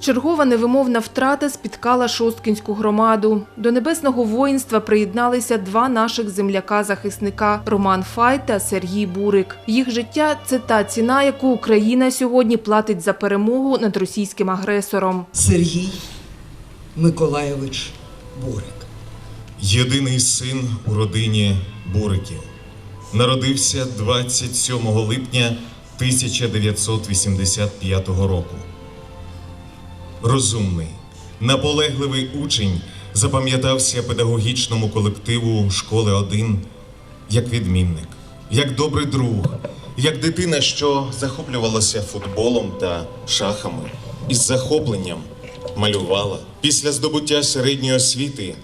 Чергова невимовна втрата спіткала Шосткінську громаду. До небесного воїнства приєдналися два наших земляка-захисника Роман Фай та Сергій Бурик. Їх життя це та ціна, яку Україна сьогодні платить за перемогу над російським агресором. Сергій Миколайович Бурик. Єдиний син у родині Буриків. Народився 27 липня 1985 року. Розумний, наполегливий учень запам'ятався педагогічному колективу школи 1 як відмінник, як добрий друг, як дитина, що захоплювалася футболом та шахами, із захопленням малювала. Після здобуття середньої освіти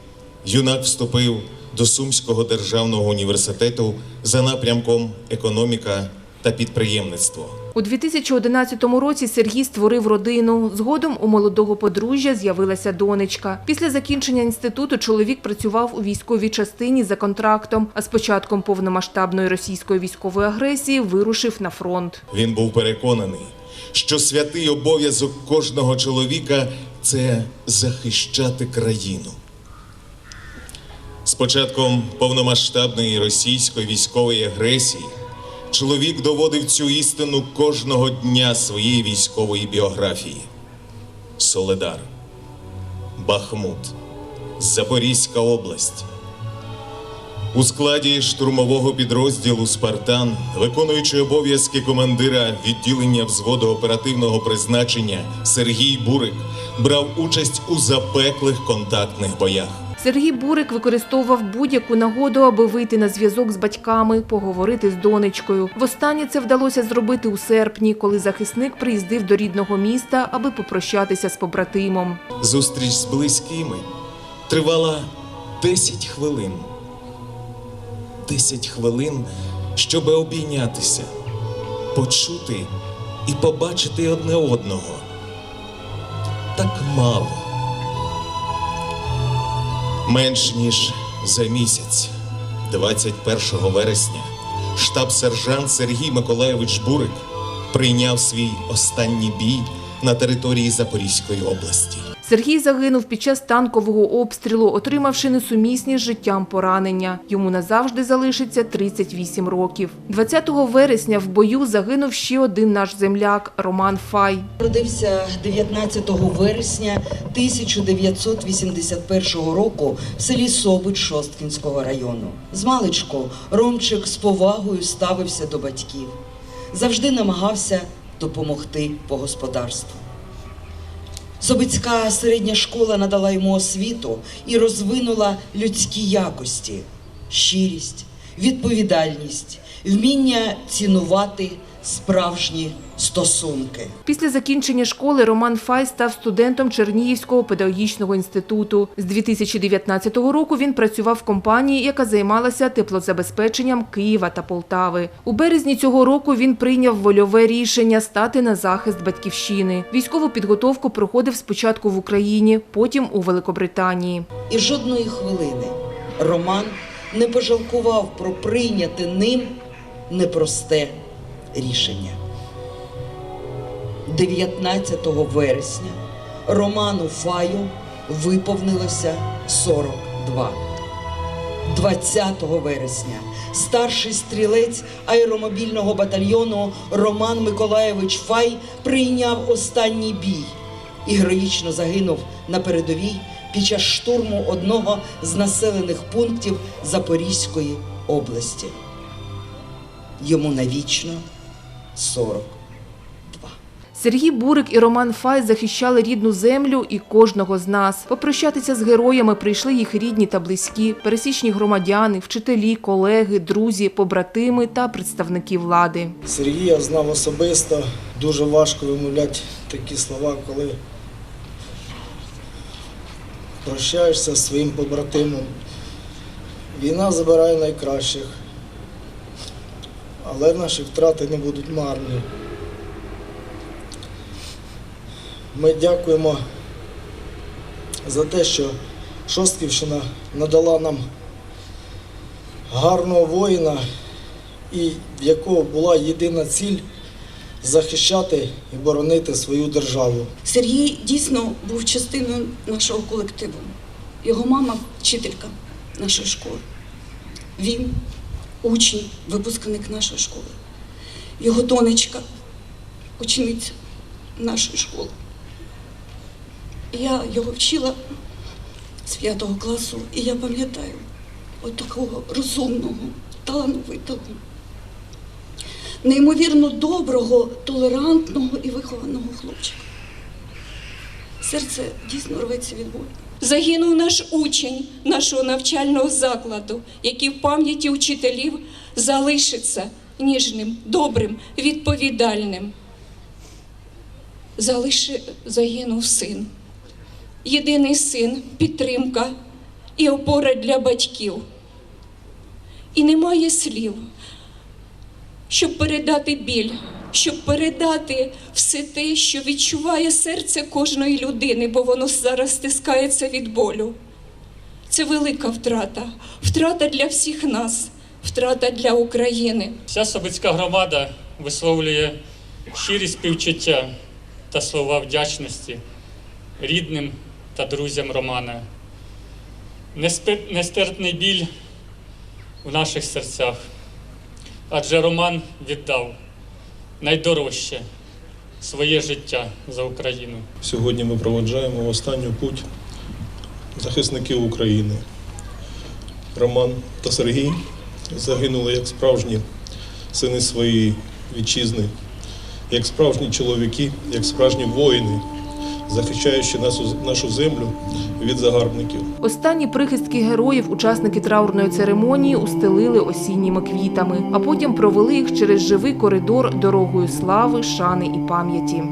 юнак вступив до Сумського державного університету за напрямком економіка та підприємництво. У 2011 році Сергій створив родину. Згодом у молодого подружжя з'явилася донечка. Після закінчення інституту чоловік працював у військовій частині за контрактом, а з початком повномасштабної російської військової агресії вирушив на фронт. Він був переконаний, що святий обов'язок кожного чоловіка це захищати країну. З початком повномасштабної російської військової агресії чоловік доводив цю істину кожного дня своєї військової біографії. Соледар, Бахмут, Запорізька область. У складі штурмового підрозділу Спартан, виконуючи обов'язки командира відділення взводу оперативного призначення Сергій Бурик брав участь у запеклих контактних боях. Сергій Бурик використовував будь-яку нагоду, аби вийти на зв'язок з батьками, поговорити з донечкою. Востаннє це вдалося зробити у серпні, коли захисник приїздив до рідного міста, аби попрощатися з побратимом. Зустріч з близькими тривала 10 хвилин. 10 хвилин, щоб обійнятися, почути і побачити одне одного. Так мало. Менш ніж за місяць, 21 вересня, штаб-сержант Сергій Миколаєвич Бурик прийняв свій останній бій на території Запорізької області. Сергій загинув під час танкового обстрілу, отримавши несумісні з життям поранення. Йому назавжди залишиться 38 років. 20 вересня в бою загинув ще один наш земляк Роман Фай. Родився 19 вересня 1981 року в селі Собич Шосткінського району. Змалечку Ромчик з повагою ставився до батьків. Завжди намагався допомогти по господарству. Собицька середня школа надала йому освіту і розвинула людські якості, щирість, відповідальність, вміння цінувати справжні стосунки. Після закінчення школи Роман Фай став студентом Чернігівського педагогічного інституту. З 2019 року він працював в компанії, яка займалася теплозабезпеченням Києва та Полтави. У березні цього року він прийняв вольове рішення стати на захист батьківщини. Військову підготовку проходив спочатку в Україні, потім у Великобританії. І жодної хвилини Роман не пожалкував про прийняте ним непросте рішення. 19 вересня Роману Фаю виповнилося 42. 20 вересня старший стрілець аеромобільного батальйону Роман Миколаєвич Фай прийняв останній бій і героїчно загинув на передовій під час штурму одного з населених пунктів Запорізької області. Йому навічно 42. Сергій Бурик і Роман Фай захищали рідну землю і кожного з нас. Попрощатися з героями прийшли їх рідні та близькі, пересічні громадяни, вчителі, колеги, друзі, побратими та представники влади. Сергія знав особисто. Дуже важко вимовляти такі слова, коли прощаєшся зі своїм побратимом. Війна забирає найкращих, але наші втрати не будуть марні. Ми дякуємо за те, що Шостківщина надала нам гарного воїна, і в якого була єдина ціль захищати і боронити свою державу. Сергій дійсно був частиною нашого колективу. Його мама вчителька нашої школи. Він учень, випускник нашої школи. Його донечка, учениця нашої школи. Я його вчила з п'ятого класу, і я пам'ятаю от такого розумного, талановитого, неймовірно доброго, толерантного і вихованого хлопчика. Серце дійсно рветься від болю. Загинув наш учень нашого навчального закладу, який в пам'яті учителів залишиться ніжним, добрим, відповідальним. Залиши, загинув син. Єдиний син, підтримка і опора для батьків. І немає слів, щоб передати біль, щоб передати все те, що відчуває серце кожної людини, бо воно зараз стискається від болю. Це велика втрата, втрата для всіх нас, втрата для України. Вся Собицька громада висловлює щирі співчуття та слова вдячності рідним та друзям Романа. Нестерпний біль в наших серцях, адже Роман віддав найдорожче своє життя за Україну. Сьогодні ми проводжаємо останню путь захисників України. Роман та Сергій загинули як справжні сини своєї вітчизни, як справжні чоловіки, як справжні воїни, захищаючи нашу, нашу землю від загарбників. Останні прихистки героїв учасники траурної церемонії устелили осінніми квітами, а потім провели їх через живий коридор дорогою слави, шани і пам'яті.